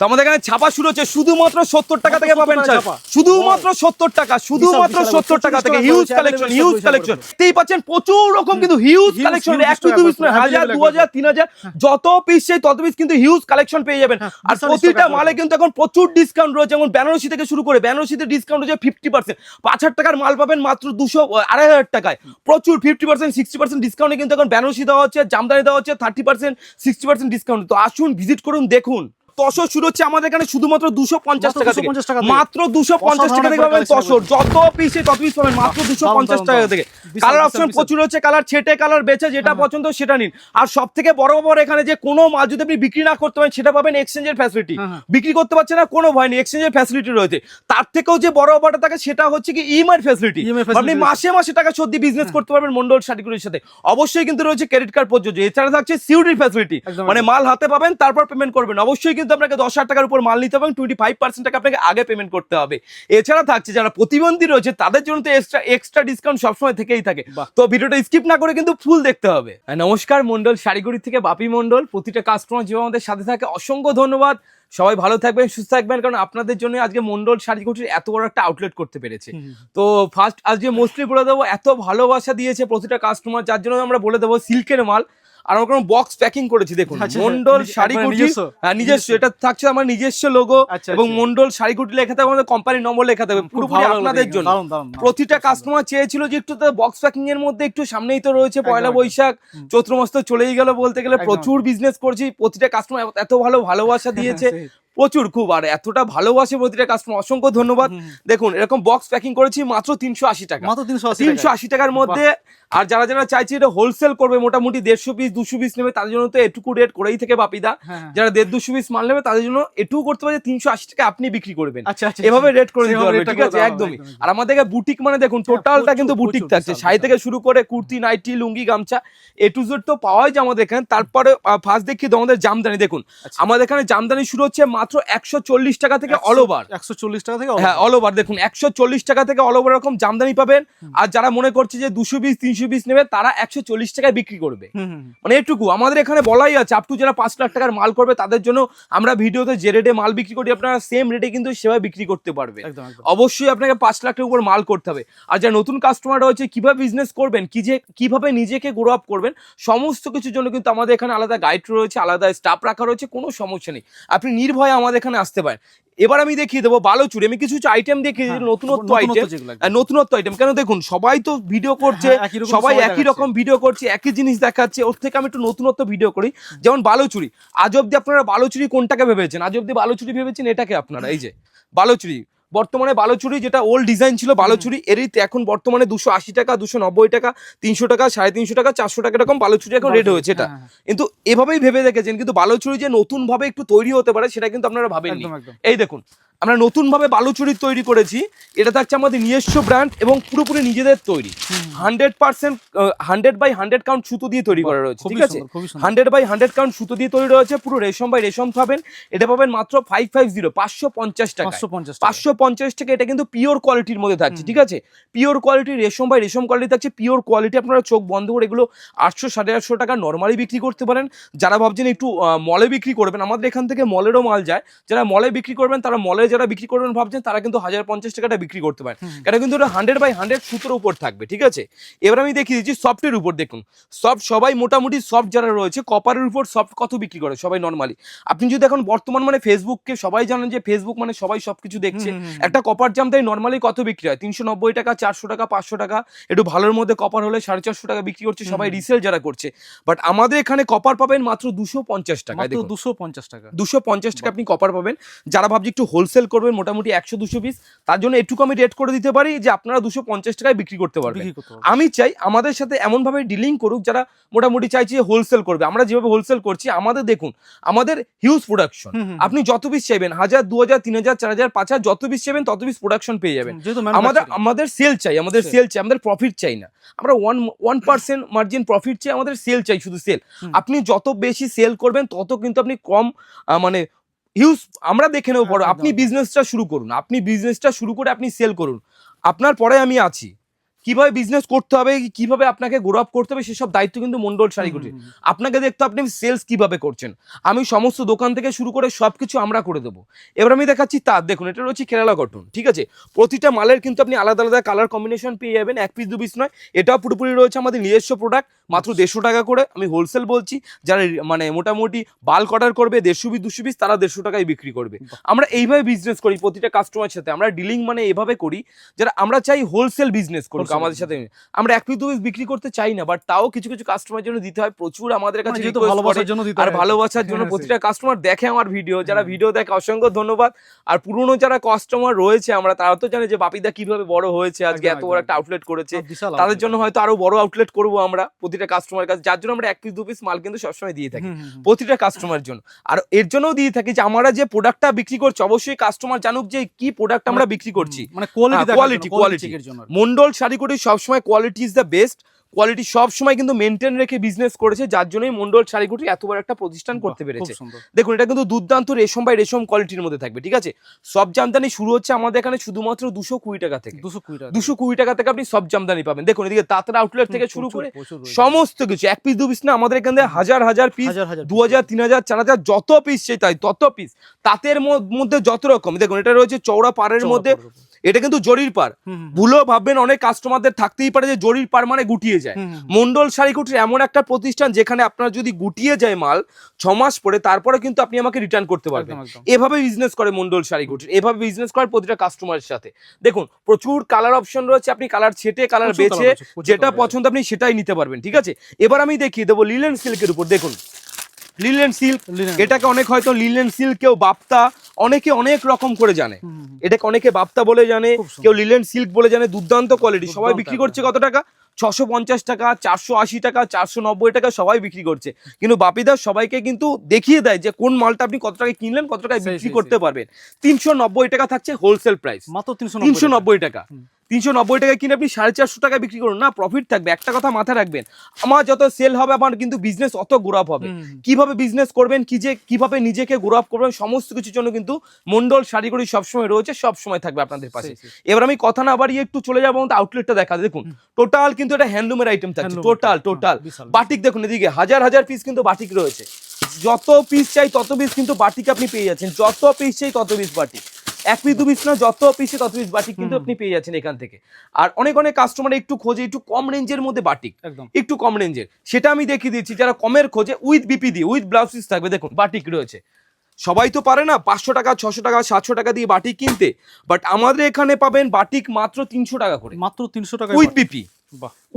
তো আমাদের এখানে ছাপা শুরু হচ্ছে শুধুমাত্র সত্তর টাকা থেকে পাবেন স্যার। শুধুমাত্র সত্তর টাকা শুধুমাত্র সত্তর টাকা থেকে হিউজ কালেকশন হিউজ কালেকশন দেখতেই পাচ্ছেন প্রচুর রকম কিন্তু হিউজ কালেকশন এক দুই পিস হাজার দু হাজার তিন হাজার যত পিস সেই তত পিস কিন্তু হিউজ কালেকশন পেয়ে যাবেন। হ্যাঁ, আর প্রতিটা মালে কিন্তু এখন প্রচুর ডিসকাউন্ট রয়েছে যেমন বেনারসি থেকে শুরু করে বেনারসিতে ডিসকাউন্ট রয়েছে ফিফটি পার্সেন্ট পাঁচ হাজার টাকার মাল পাবেন মাত্র দুশো আড়াই হাজার টাকায়। প্রচুর ফিফটি পার্সেন্ট সিক্সটি পার্সেন্ট ডিসকাউন্টে কিন্তু এখন বেনারসি দেওয়া হচ্ছে জামদানি দেওয়া হচ্ছে thirty percent sixty percent discount তো আসুন ভিজিট করুন দেখুন। তসর শুরু হচ্ছে আমাদের এখানে শুধুমাত্র দুশো পঞ্চাশ টাকা পঞ্চাশ টাকা মাত্র দুশো পঞ্চাশ টাকা থেকে পাবেন তসর। যত পিসে তত পিস পাবেন মাত্র দুশো পঞ্চাশ টাকা। থেকে। কালার অপশন প্রচুর হচ্ছে কালার ছেটে কালার বেচে যেটা হ্যাঁ। পছন্দ সেটা নিন। আর সব থেকে বড় ব্যাপার এখানে যে কোনো মাল যদি আপনি বিক্রি না করতে পারেন সেটা পাবেন এক্সচেঞ্জের ফ্যাসিলিটি হ্যাঁ, হ্যাঁ। বিক্রি করতে পারছেন না কোনো ভয় নেই এক্সচেঞ্জের ফ্যাসিলিটি রয়েছে। তার থেকেও যে বড় ব্যাপারটা থাকে সেটা হচ্ছে কি ইএমআই ফ্যাসিলিটি আপনি মাসে মাসে টাকা সত্যি বিজনেস হ্যাঁ। করতে পারবেন মন্ডল শাড়িগুলির সাথে। অবশ্যই কিন্তু রয়েছে ক্রেডিট কার্ড প্রযোজ্য। এছাড়া থাকছে সিউরিটি ফ্যাসিলিটি মানে মাল হাতে পাবেন তারপর পেমেন্ট করবেন। অবশ্যই কিন্তু আপনাকে দশ হাজার টাকার উপর মাল নিতে হবে টোয়েন্টি ফাইভ পার্সেন্ট টাকা আপনাকে আগে পেমেন্ট করতে হবে। এছাড়া থাকছে যারা প্রতিবন্ধী রয়েছে তাদের জন্য তো এক্সট্রা এক্সট্রা ডিসকাউন্ট সবসময় থেকেই থাকে। তো ভিডিওটা স্কিপ না করে কিন্তু ফুল দেখতে হবে। নমস্কার মন্ডল শাড়িগুড়ি থেকে বাপি মন্ডল প্রতিটা কাস্টমার যেভাবে আমাদের সাথে থাকে অসংখ্য ধন্যবাদ। সবাই ভালো থাকবেন সুস্থ থাকবেন কারণ আপনাদের জন্য আজকে মন্ডল শাড়িগুটির এত বড় একটা আউটলেট করতে পেরেছে। তো ফার্স্ট আজকে মোস্টলি বলে দেবো এত ভালোবাসা দিয়েছে প্রতিটা কাস্টমার যার জন্য আমরা বলে দেবো সিল্কের মাল। আর আমরা কোনো বক্স প্যাকিং করেছি দেখুন। আচ্ছা, মন্ডল নিজে- শাড়ি কুটি নিজস্ব? হ্যাঁ নিজস্ব। এটা থাকছে আমার নিজস্ব লোগো আচ্ছা, এবং আচ্ছা। মন্ডল শাড়ি কুটি লেখা থাকবে আমাদের কোম্পানির নম্বর লেখা থাকবে। পুরোপুরি আপনাদের জন্য। প্রতিটা কাস্টমার চেয়েছিল যে একটু তো বক্স প্যাকিং এর মধ্যে একটু সামনেই তো রয়েছে পয়লা বৈশাখ। চৈত্র মাস তো চলেই গেল বলতে গেলে প্রচুর বিজনেস করছি প্রতিটা কাস্টমার এত ভালো ভালোবাসা দিয়েছে প্রচুর খুব আর এতটা ভালোবাসে প্রতিটা কাস্টমার অসংখ্য ধন্যবাদ। দেখুন এরকম বক্স প্যাকিং করেছি মাত্র তিনশো আশি টাকা। মাত্র তিনশো তিনশো আশি টাকার মধ্যে আর যারা যারা চাইছে এটা হোলসেল করবে মোটামুটি দেড়শো পিস দুশো পিস নেবে তাদের জন্য তো এটুকু রেট করেই থেকে বাপিদা। হ্যাঁ, যারা দেড় দুশো পিস মাল নেবে তাদের জন্য এটুকু করতে পারে তিনশো আশি টাকা আপনি বিক্রি করবেন। আচ্ছা আচ্ছা এভাবে রেট করে দিতে পারবে ঠিক আছে? একদমই। একদম, একদম। আর আমাদের বুটিক মানে দেখুন হ্যাঁ, টোটালটা কিন্তু বুটিক থাকছে। শাড়ি থেকে শুরু করে কুর্তি নাইটি লুঙ্গি গামছা এ টু জেড তো পাওয়াই যায় আমাদের এখানে। তারপরে ফার্স্ট দেখি আমাদের জামদানি। দেখুন আচ্ছা। আমাদের এখানে জামদানি শুরু হচ্ছে মাত্র একশো চল্লিশ টাকা থেকে অল ওভার একশো চল্লিশ টাকা থেকে হ্যাঁ অল ওভার দেখুন একশো চল্লিশ টাকা থেকে অল ওভার এরকম জামদানি পাবেন। আর যারা মনে করছে যে দুশো পিস তিনশো পিস নেবে তারা একশো চল্লিশ টাকায় বিক্রি করবে। মানে এটুকু আমাদের এখানে বলাই আছে আপ টু যারা পাঁচ লাখ টাকার মাল করবে তাদের জন্য আমরা ভিডিওতে যে রেটে মাল বিক্রি করি আপনারা সেম রেটে কিন্তু সেভাবে বিক্রি করতে পারবে। অবশ্যই আপনাকে পাঁচ লাখ টাকার উপর মাল করতে হবে। আর যারা নতুন কাস্টমার রয়েছে কীভাবে বিজনেস করবেন কি যে কীভাবে নিজেকে গ্রো আপ করবেন সমস্ত কিছুর জন্য কিন্তু আমাদের এখানে আলাদা গাইড রয়েছে আলাদা স্টাফ রাখা রয়েছে কোনো সমস্যা নেই। আপনি নির্ভয়ে আমাদের এখানে আসতে পারেন। এবার আমি দেখিয়ে দেবো বালোচুরি। আমি কিছু কিছু আইটেম দেখিয়ে দিই হ্যাঁ, নতুনত্ব নতুনত্ব আইটেম নতুনত্ব আইটেম কেন দেখুন সবাই তো ভিডিও করছে হ্যাঁ, রকম সবাই একই রকম ভিডিও করছে একই জিনিস দেখাচ্ছে। ওর থেকে আমি একটু নতুনত্ব ভিডিও করি। যেমন বালোচুরি। আজ অব্দি আপনারা বালোচুরি কোনটাকে ভেবেছেন? আজ অব্দি বালোচুরি ভেবেছেন? এটাকে আপনারা এই যে বালোচুরি। বর্তমানে বালোচুরি যেটা ওল্ড ডিজাইন ছিল বালোচুরি এরই এখন বর্তমানে দুশো আশি টাকা দুশো নব্বই টাকা তিনশো টাকা সাড়ে তিনশো টাকা চারশো টাকা এরকম বালোচুরি এখন রেট হয়েছে এটা। হ্যাঁ, হ্যাঁ, কিন্তু এভাবেই ভেবে দেখেছেন। কিন্তু বালোচুরি যে নতুন ভাবে একটু তৈরি হতে পারে সেটা কিন্তু আপনারা একদম। এই দেখুন আমরা নতুন ভাবে বালুচুরি তৈরি করেছি। এটা থাকছে আমাদের নিজস্ব ব্র্যান্ড এবং পুরোপুরি নিজেদের তৈরি। Hundred percent hundred by hundred count সুতো দিয়ে তৈরি করা রয়েছে ঠিক আছে। হান্ড্রেড বাই হান্ড্রেড কাউন্ট সুতো দিয়ে তৈরি রয়েছে পুরো রেশম বাই রেশম পাবেন। এটা পাবেন মাত্র ফাইভ ফাইভ জিরো পাঁচশো পঞ্চাশ টাকা পাঁচশো পঞ্চাশ টাকা এটা কিন্তু পিওর কোয়ালিটির মধ্যে থাকছে ঠিক আছে? পিওর কোয়ালিটি রেশম বাই রেশম কোয়ালিটি থাকছে পিওর কোয়ালিটি আপনারা চোখ বন্ধ করে এগুলো আটশো সাড়ে আটশো টাকা নর্মালি বিক্রি করতে পারেন। যারা ভাবছেন একটু মলে বিক্রি করবেন আমাদের এখান থেকে মলেরও মাল যায়। যারা মলে বিক্রি করবেন তারা মলে যারা বিক্রি করবেন ভাবছেন তারা কিন্তু হাজার পঞ্চাশ টাকাটা বিক্রি করতে পারেন। এটা কিন্তু ওটা হান্ড্রেড বাই হান্ড্রেড সুতোর উপর থাকবে ঠিক আছে? এবার আমি দেখিয়ে দিচ্ছি সফটের উপর দেখুন। সফট সবাই মোটামুটি সফট যারা রয়েছে কপারের উপর সফট কত বিক্রি করে সবাই নর্মালি আপনি যদি এখন বর্তমান মানে ফেসবুককে সবাই জানেন যে ফেসবুক মানে সবাই সবকিছু দেখছে। একটা কপার জাম তাই নর্মালি কত বিক্রি হয়? তিনশো নব্বই টাকা চারশো টাকা পাঁচশো টাকা একটু ভালোর মধ্যে কপার হলে সাড়ে চারশো টাকা বিক্রি করছে সবাই রিসেল যারা করছে। বাট আমাদের এখানে কপার পাবেন মাত্র দুশো পঞ্চাশ টাকা দুশো পঞ্চাশ টাকা। দুশো পঞ্চাশ টাকা আপনি কপার পাবেন। যারা ভাবছি একটু হোলসেল করবেন মোটামুটি একশো দুশো পিস তার জন্য একটু আমি রেট করে দিতে পারি যে আপনারা দুশো পঞ্চাশ টাকায় বিক্রি করতে পারবেন। আমি চাই আমাদের সাথে এমন ভাবে ডিলিং করুক যারা মোটামুটি চাইছে হোলসেল করবে। আমরা যেভাবে হোলসেল করছি আমাদের দেখুন আমাদের হিউজ প্রোডাকশন আপনি যত পিস চাইবেন হাজার দু হাজার তিন হাজার চার হাজার পাঁচ হাজার যত পিস চাইবেন তত পিস প্রোডাকশন পেয়ে যাবেন। আমাদের আমাদের সেল চাই আমাদের সেল চাই আমাদের প্রফিট চাই না। আমরা one one percent margin profit চাই আমাদের সেল চাই শুধু সেল আপনি যত বেশি সেল করবেন তত কিন্তু আপনি কম মানে হিউজ আমরা দেখে নেব পরে। আপনি বিজনেসটা শুরু করুন। আপনি বিজনেসটা শুরু করে আপনি সেল করুন। আপনার পরে আমি আছি। কীভাবে বিজনেস করতে হবে কীভাবে আপনাকে গ্রো আপ করতে হবে সেসব দায়িত্ব কিন্তু মন্ডল শাড়িগুটির আপনাকে দেখতে আপনি সেলস কীভাবে করছেন। আমি সমস্ত দোকান থেকে শুরু করে সবকিছু আমরা করে দেবো। এবার আমি দেখাচ্ছি তার দেখুন এটা রয়েছে কেরালা কটন ঠিক আছে? প্রতিটা মালের কিন্তু আপনি আলাদা আলাদা কালার কম্বিনেশন পেয়ে যাবেন এক পিস দু পিস নয়। এটাও পুরোপুরি রয়েছে আমাদের নিজস্ব প্রোডাক্ট মাত্র দেড়শো টাকা করে। আমি হোলসেল বলছি যারা মানে মোটামুটি বাল্ক অর্ডার করবে দেড়শো পিস দুশো পিস তারা দেড়শো টাকায় বিক্রি করবে। আমরা এইভাবে বিজনেস করি প্রতিটা কাস্টমার সাথে। আমরা ডিলিং মানে এভাবে করি যারা আমরা চাই হোলসেল বিজনেস করুক। আমাদের সাথে আমরা এক পিস দু পিস বিক্রি করতে চাই না বাট তাও কিছু কিছু কাস্টমার জন্য দিতে হয়। প্রচুর আমাদের মানে কাছে ভালোবাসার জন্য আর ভালোবাসার জন্য হ্যাঁ, প্রতিটা কাস্টমার দেখে আমার ভিডিও যারা ভিডিও দেখে অসংখ্য ধন্যবাদ। আর পুরনো যারা কাস্টমার রয়েছে আমরা তারা তো জানে যে বাপিদা কীভাবে বড় হয়েছে আজকে এত বড় একটা আউটলেট করেছে। তাদের জন্য হয়তো আরও বড় আউটলেট করব আমরা প্রতিটা কাস্টমার কাছে। যার জন্য আমরা এক পিস দু পিস মাল কিন্তু সবসময় দিয়ে থাকি। প্রতিটা কাস্টমার জন্য। আর এর জন্যও দিয়ে থাকি যে আমরা যে প্রোডাক্টটা বিক্রি করছি অবশ্যই কাস্টমার জানুক যে কি প্রোডাক্ট আমরা বিক্রি করছি। মানে কোয়ালিটি হ্যাঁ, quality, quality। এর জন্য আর কি। মন্ডল শাড়িকুটি সবসময় quality is the best quality সবসময় কিন্তু মেনটেন রেখে বিজনেস করেছে যার জন্যই মন্ডল শাড়িকুটি এত বড় একটা প্রতিষ্ঠান করতে পেরেছে। দেখুন এটা কিন্তু দুর্দান্ত রেশম বাই রেশম কোয়ালিটির মধ্যে থাকবে ঠিক আছে? সব জামদানি শুরু হচ্ছে আমাদের এখানে শুধুমাত্র দুশো কুড়ি টাকা থেকে। দুশো কুড়ি টাকা দুশো কুড়ি টাকা থেকে আপনি সব জামদানি পাবেন। দেখুন এদিকে তাঁতের আউটলেট থেকে শুরু করে সমস্ত কিছু এক পিস দু পিস না আমাদের এখানে হাজার হাজার পিস দু হাজার তিন হাজার চার হাজার যত পিস চাই তাই তত পিস তাঁতের মধ্যে যত রকম দেখুন এটা রয়েছে চৌড়া পাড়ের মধ্যে এটা কিন্তু জরির পার ভুলেও ভাববেন অনেক কাস্টমারদের থাকতেই পারে যে জরির পার মানে গুটিয়ে। যায়। হুম, হুম। মন্ডল শাড়িকুটির এমন একটা প্রতিষ্ঠান যেখানে আপনার যদি গুটিয়ে যায় মাল ছ মাস পরে তারপরে কিন্তু আপনি আমাকে রিটার্ন করতে পারবেন। এভাবে বিজনেস করে মন্ডল শাড়িকুটির এভাবে বিজনেস করে প্রতিটা কাস্টমারের সাথে। দেখুন প্রচুর কালার অপশন রয়েছে আপনি কালার ছেটে কালার বেছে যেটা পছন্দ আপনি সেটাই নিতে পারবেন ঠিক আছে? এবার আমি দেখিয়ে দেবো লিলেন সিল্কের উপর দেখুন। লিলেন সিল্ক এটাকে অনেক হয়তো লিলেন সিল্ক কেউ বাপ্তা অনেকে অনেক রকম করে জানে। এটাকে অনেকে বাপ্তা বলে জানে কেউ লিলেন সিল্ক বলে জানে দুর্দান্ত কোয়ালিটি সবাই বিক্রি করছে কত টাকা? ছশো পঞ্চাশ টাকা চারশো আশি টাকা চারশো নব্বই টাকা সবাই বিক্রি করছে। কিন্তু বাপিদা সবাইকে কিন্তু দেখিয়ে দেয় যে কোন মালটা আপনি কত টাকায় কিনলেন কত টাকায় বিক্রি করতে পারবেন। তিনশো নব্বই টাকা থাকছে হোলসেল প্রাইস মাত্র তিনশো তিনশো নব্বই টাকা। তিনশো নব্বই টাকায় কিনে আপনি সাড়ে চারশো টাকায় বিক্রি করুন। না প্রফিট থাকবে। একটা কথা মাথায় রাখবেন আমার যত সেল হবে আমার কিন্তু বিজনেস অত গ্রোপ হবে। কীভাবে বিজনেস করবেন কি যে কীভাবে নিজেকে গ্রো আপ করবেন সমস্ত কিছুর জন্য কিন্তু মন্ডল শাড়িগুড়ি সবসময় রয়েছে সবসময় থাকবে আপনাদের পাশে। এবার আমি কথা না বাড়িয়ে একটু চলে যাব আউটলেটটা দেখা দেখুন টোটাল কিন্তু এটা হ্যান্ডলুমের আইটেম থাকছে। টোটাল টোটাল বাটিক দেখুন এদিকে হাজার হাজার পিস কিন্তু বাটিক রয়েছে। যত পিস চাই তত পিস কিন্তু বাটিক আপনি পেয়ে যাচ্ছেন। যত পিস চাই তত পিস বাটিক। এক পিস দু পিস না যত পিসে তত পিস বাটিক কিন্তু আপনি পেয়ে যাচ্ছেন এখান থেকে। আর অনেক অনেক কাস্টমার একটু খোঁজে একটু কম রেঞ্জের মধ্যে বাটিক। একদম। একটু কম রেঞ্জের সেটা আমি দেখিয়ে দিচ্ছি যারা কমের খোঁজে উইথ বিপি দিয়ে উইথ ব্লাউজ পিস থাকবে দেখুন বাটিক রয়েছে। সবাই তো পারে না পাঁচশো টাকা ছশো টাকা সাতশো টাকা দিয়ে বাটিক কিনতে বাট আমাদের এখানে পাবেন বাটিক মাত্র তিনশো টাকা করে। মাত্র তিনশো টাকা with BP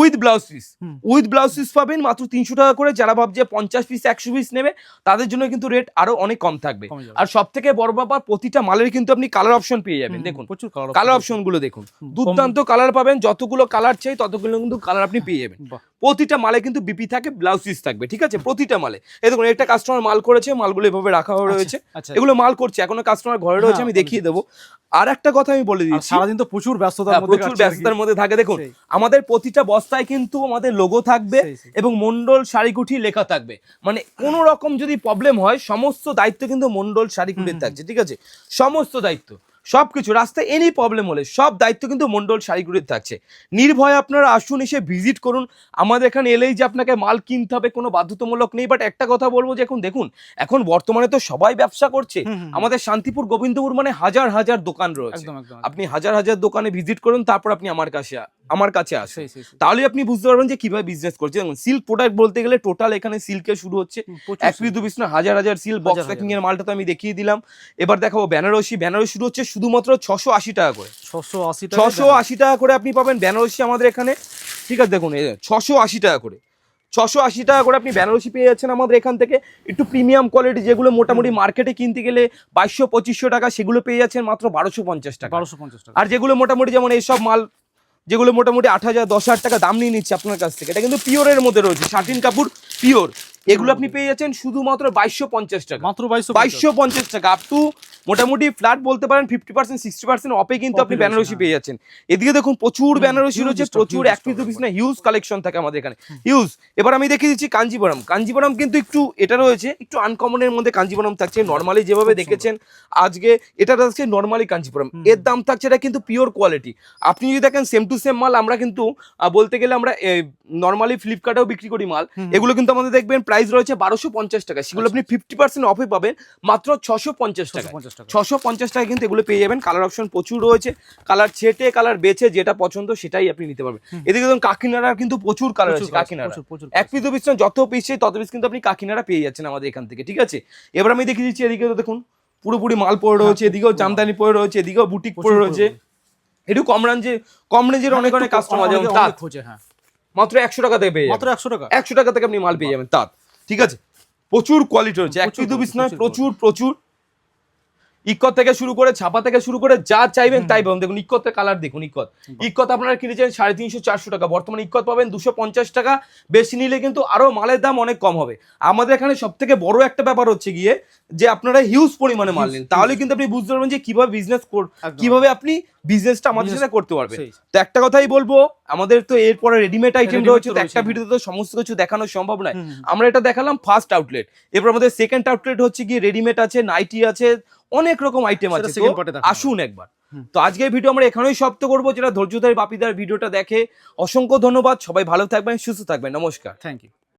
with blouse piece with blouse piece পাবেন মাত্র তিনশো টাকা করে। যারা ভাবছে পঞ্চাশ পিস একশো পিস নেবে তাদের জন্য কিন্তু রেট আরও অনেক কম থাকবে। আর সব থেকে বড় ব্যাপার প্রতিটা মালের কিন্তু আপনি কালার অপশন পেয়ে যাবেন। দেখুন প্রচুর কালার অপশনগুলো দেখুন। দুর্দান্ত কালার পাবেন যতগুলো কালার চাই ততগুলো কিন্তু কালার আপনি পেয়ে যাবেন। প্রতিটা মালে কিন্তু বিপি থাকে ব্লাউজ পিস থাকবে ঠিক আছে? প্রতিটা মালে। এই দেখুন একটা কাস্টমার মাল করেছে মালগুলো এভাবে রাখা হয়ে রয়েছে। আচ্ছা। এগুলো মাল করছে এখনও কাস্টমার ঘরে রয়েছে হ্যাঁ, আমি দেখিয়ে দেবো। আর একটা কথা আমি বলে দিচ্ছি। সারাদিন তো প্রচুর ব্যস্ততার হ্যাঁ, মধ্যে প্রচুর ব্যস্ততার মধ্যে থাকে। দেখুন আমাদের প্রতিটা বস্তায় কিন্তু আমাদের লোগো থাকবে। এবং মন্ডল শাড়িকুঠি লেখা থাকবে। মানে কোনো রকম যদি প্রবলেম হয় সমস্ত দায়িত্ব কিন্তু মন্ডল শাড়িকুঠির থাকছে ঠিক আছে? সমস্ত দায়িত্ব। সবকিছু রাস্তায় এনি প্রবলেম হলে সব দায়িত্ব কিন্তু মন্ডল শাড়িগুলির থাকছে। নির্ভয়ে আপনারা আসুন এসে ভিজিট করুন। আমাদের এখানে এলেই যে আপনাকে মাল কিনতে হবে কোনো বাধ্যতামূলক নেই। বাট একটা কথা বলব যে এখন দেখুন এখন বর্তমানে তো সবাই ব্যবসা করছে। আমাদের শান্তিপুর গোবিন্দপুর মানে হাজার হাজার দোকান রয়েছে। আপনি হাজার হাজার দোকানে ভিজিট করুন তারপর আপনি আমার কাছে আমার কাছে সেই। তাহলে আপনি বুঝতে পারবেন যে কীভাবে বিজনেস করছে। দেখুন সিল্ক প্রোডাক্ট বলতে গেলে টোটাল এখানে সিল্কের শুরু হচ্ছে। এক পিস দু পিস না হাজার হাজার সিল বক্স প্যাকিং এর মালটা তো আমি দেখিয়ে দিলাম। এবার দেখাবো বেনারসি। বেনারসি শুরু হচ্ছে শুধুমাত্র ছশো আশি টাকা করে। ছশো আশি ছশো আশি টাকা করে আপনি পাবেন বেনারসি আমাদের এখানে। ঠিক আছে দেখুন ছশো আশি টাকা করে। ছশো আশি টাকা করে আপনি বেনারসি পেয়ে যাচ্ছেন আমাদের এখান থেকে। একটু প্রিমিয়াম কোয়ালিটি যেগুলো মোটামুটি মার্কেটে কিনতে গেলে বাইশশো পঁচিশশো টাকা সেগুলো পেয়ে যাচ্ছেন মাত্র বারোশো পঞ্চাশ টাকা। বারোশো পঞ্চাশ টাকা। আর যেগুলো মোটামুটি যেমন এইসব মাল যেগুলো মোটামুটি আট হাজার, দশ হাজার টাকা দাম নিয়ে নিচ্ছে আপনার কাছ থেকে। এটা কিন্তু পিওরের মধ্যে রয়েছে, শার্টিন কাপড় পিওর। এগুলো আপনি পেয়ে যাচ্ছেন শুধুমাত্র বাইশশো পঞ্চাশ টাকা। মাত্র বাইশশো পঞ্চাশ। টাকা আপ টু মোটামুটি ফ্ল্যাট বলতে পারেন ফিফটি পার্সেন্ট সিক্সটি পার্সেন্ট অপে কিন্তু আপনি বেনারসি হ্যাঁ। পেয়ে যাচ্ছেন। এদিকে দেখুন প্রচুর বেনারসি রয়েছে প্রচুর এক পিস দু পিস না হিউজ কালেকশন থাকে আমাদের এখানে। হিউজ এবার আমি দেখিয়ে দিচ্ছি কাঞ্জিবরম। কাঞ্জিবরম কিন্তু একটু এটা রয়েছে একটু আনকমনের মধ্যে কাঞ্জিবরম থাকছে নর্মালি যেভাবে দেখেছেন আজকে এটা থাকছে নর্মালি কাঞ্জিপুরম এর দাম থাকছে এটা কিন্তু পিওর কোয়ালিটি আপনি যদি দেখেন সেম টু সেম মাল আমরা কিন্তু বলতে গেলে আমরা নর্মালি ফ্লিপকার্টেও বিক্রি করি মাল। এগুলো কিন্তু আমাদের দেখবেন প্রাইস রয়েছে বারোশো পঞ্চাশ টাকা সেগুলো আপনি ফিফটি পার্সেন্ট অফে পাবেন মাত্র ছশো পঞ্চাশ টাকা ছশো পঞ্চাশ টাকা কিন্তু এগুলো পেয়ে যাবেন। কালার অপশন প্রচুর রয়েছে। কালার ছেটে কালার বেছে যেটা পছন্দ সেটাই আপনি নিতে পারবেন। এদিকে দেখুন কাকিনাড়ার কিন্তু প্রচুর কালার আছে কাকিনাড়া এক পিস দু পিস যত পিস চাই তত পিস কিন্তু আপনি কাকিনাড়া পেয়ে যাচ্ছেন আমাদের এখান থেকে ঠিক আছে? এবার আমি দেখিয়ে দিচ্ছি এদিকে দেখুন পুরোপুরি মাল পড়ে রয়েছে হ্যাঁ, এদিকেও জামদানি পড়ে রয়েছে এদিকেও বুটিক পড়ে রয়েছে। একটু কম রেঞ্জে কম রেঞ্জের অনেক অনেক কাস্টমার যেমন তাঁত। হ্যাঁ। মাত্র একশো টাকা থেকে পেয়ে মাত্র একশো টাকা। একশো টাকা থেকে আপনি মাল পেয়ে যাবেন তাঁত। ঠিক আছে? প্রচুর কোয়ালিটি রয়েছে। এক প্রচুর পিস দু পিস নয় প্রচুর প্রচুর প্রচুর ইকত থেকে শুরু করে ছাপা থেকে শুরু করে যা চাইবেন তাই পাবেন। দেখুন ইকতের কালার দেখুন ইকত। ইকত আপনারা কিনেছেন সাড়ে তিনশো চারশো টাকা। বর্তমানে ইকত পাবেন দুশো পঞ্চাশ টাকা। বেশি নিলে কিন্তু আরও মালের দাম অনেক কম হবে। আমাদের এখানে সব থেকে বড় একটা ব্যাপার হচ্ছে গিয়ে যে আপনারা হিউজ পরিমাণে মাল নিন। তাহলে কিন্তু আপনি বুঝতে পারবেন যে কীভাবে বিজনেস। কীভাবে আপনি বিজনেসটা আমাদের সাথে করতে পারবেন। তো একটা কথাই বলব আমাদের তো এরপরে রেডিমেড আইটেম রয়েছে তো একটা ভিডিওতে তো সমস্ত কিছু দেখানো সম্ভব নয়। আমরা এটা দেখালাম ফার্স্ট আউটলেট এরপর আমাদের সেকেন্ড আউটলেট হচ্ছে গিয়ে রেডিমেড আছে নাইটি আছে অনেক রকম আইটেম আছে। আসুন একবার। তো আজকের ভিডিও আমরা এখানেই সপ্ত করব যেটা ধৈর্যধারী বাপিদার ভিডিওটা দেখে। অসংখ্য ধন্যবাদ সবাই ভালো থাকবেন সুস্থ থাকবেন নমস্কার। Thank you